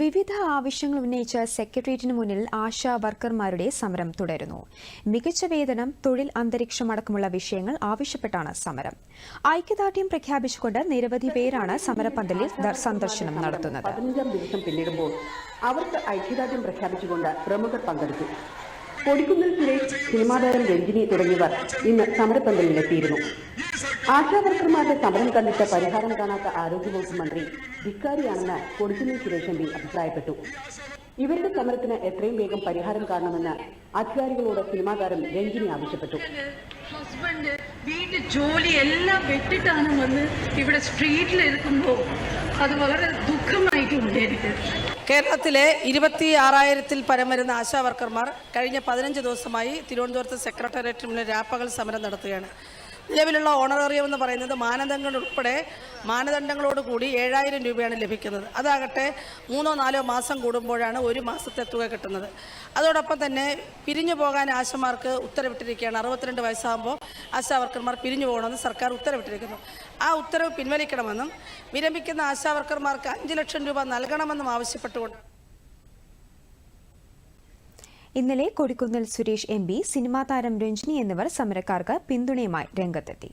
വിവിധ ആവശ്യങ്ങൾ ഉന്നയിച്ച സെക്രട്ടേറിയറ്റിന് മുന്നിൽ ആശാ വർക്കർമാരുടെ സമരം തുടരുന്നു. മികച്ച വേതനം തൊഴിൽ അന്തരീക്ഷം അടക്കമുള്ള വിഷയങ്ങൾ ആവശ്യപ്പെട്ടാണ് സമരം. ഐക്യദാർഢ്യം പ്രഖ്യാപിച്ചുകൊണ്ട് നിരവധി പേരാണ് സമരപന്തലിൽ സന്ദർശനം നടത്തുന്നത്. അവർക്ക് ഐക്യദാർഢ്യം പ്രഖ്യാപിച്ചുകൊണ്ട് പ്രമുഖർ പങ്കെടുത്തു. കൊടിക്കുന്നിൽ സുരേഷ് സിനിമാതാരം രഞ്ജിനി തുടങ്ങിയവർ ഇന്ന് സമരപ്പന്തലിലെത്തിയിരുന്നു ആശാവർക്കർമാരുടെ സമരം കണ്ടിട്ട് പരിഹാരം കാണാത്ത ആരോഗ്യവകുപ്പ് മന്ത്രി ധിക്കാരിയാണെന്ന് കൊടിക്കുന്നിൽ സുരേഷ് എം അഭിപ്രായപ്പെട്ടു. ഇവരുടെ സമരത്തിന് എത്രയും വേഗം പരിഹാരം കാണണമെന്ന് അധികാരികളോട് സിനിമാതാരം രഞ്ജിനി ആവശ്യപ്പെട്ടു. ഹസ്ബൻഡ് വീട്ടിൽ ജോലി എല്ലാം വിട്ടിട്ടാണ് വന്ന് ഇവിടെ സ്ട്രീറ്റിൽ ഇരിക്കുമ്പോൾ അത് വളരെ ദുഃഖമായിട്ടുണ്ട് എനിക്ക്. കേരളത്തിലെ ഇരുപത്തി ആറായിരത്തിൽ പരം വരുന്ന ആശാവർക്കർമാർ കഴിഞ്ഞ പതിനഞ്ച് ദിവസമായി തിരുവനന്തപുരത്ത് സെക്രട്ടേറിയറ്റിന് രാപ്പകൽ സമരം നടത്തുകയാണ്. നിലവിലുള്ള ഓണറേറിയം എന്ന് പറയുന്നത് മാനദണ്ഡങ്ങൾ ഉൾപ്പെടെ മാനദണ്ഡങ്ങളോട് കൂടി ഏഴായിരം രൂപയാണ് ലഭിക്കുന്നത്. അതാകട്ടെ മൂന്നോ നാലോ മാസം കൂടുമ്പോഴാണ് ഒരു മാസത്തെ തുക കിട്ടുന്നത്. അതോടൊപ്പം തന്നെ പിരിഞ്ഞു പോകാൻ ആശമാർക്ക് ഉത്തരവിട്ടിരിക്കുകയാണ്. അറുപത്തിരണ്ട് വയസ്സാകുമ്പോൾ ആശാവർക്കർമാർ പിരിഞ്ഞു പോകണമെന്ന് സർക്കാർ ഉത്തരവിട്ടിരിക്കുന്നു. ആ ഉത്തരവ് പിൻവലിക്കണമെന്നും വിരമിക്കുന്ന ആശാവർക്കർമാർക്ക് അഞ്ച് ലക്ഷം രൂപ നൽകണമെന്നും ആവശ്യപ്പെട്ടുകൊണ്ട് ഇന്നലെ കൊടിക്കുന്നിൽ സുരേഷ് എം സിനിമാ താരം രഞ്ജിനി എന്നിവർ സമരക്കാർക്ക് പിന്തുണയുമായി രംഗത്തെത്തി.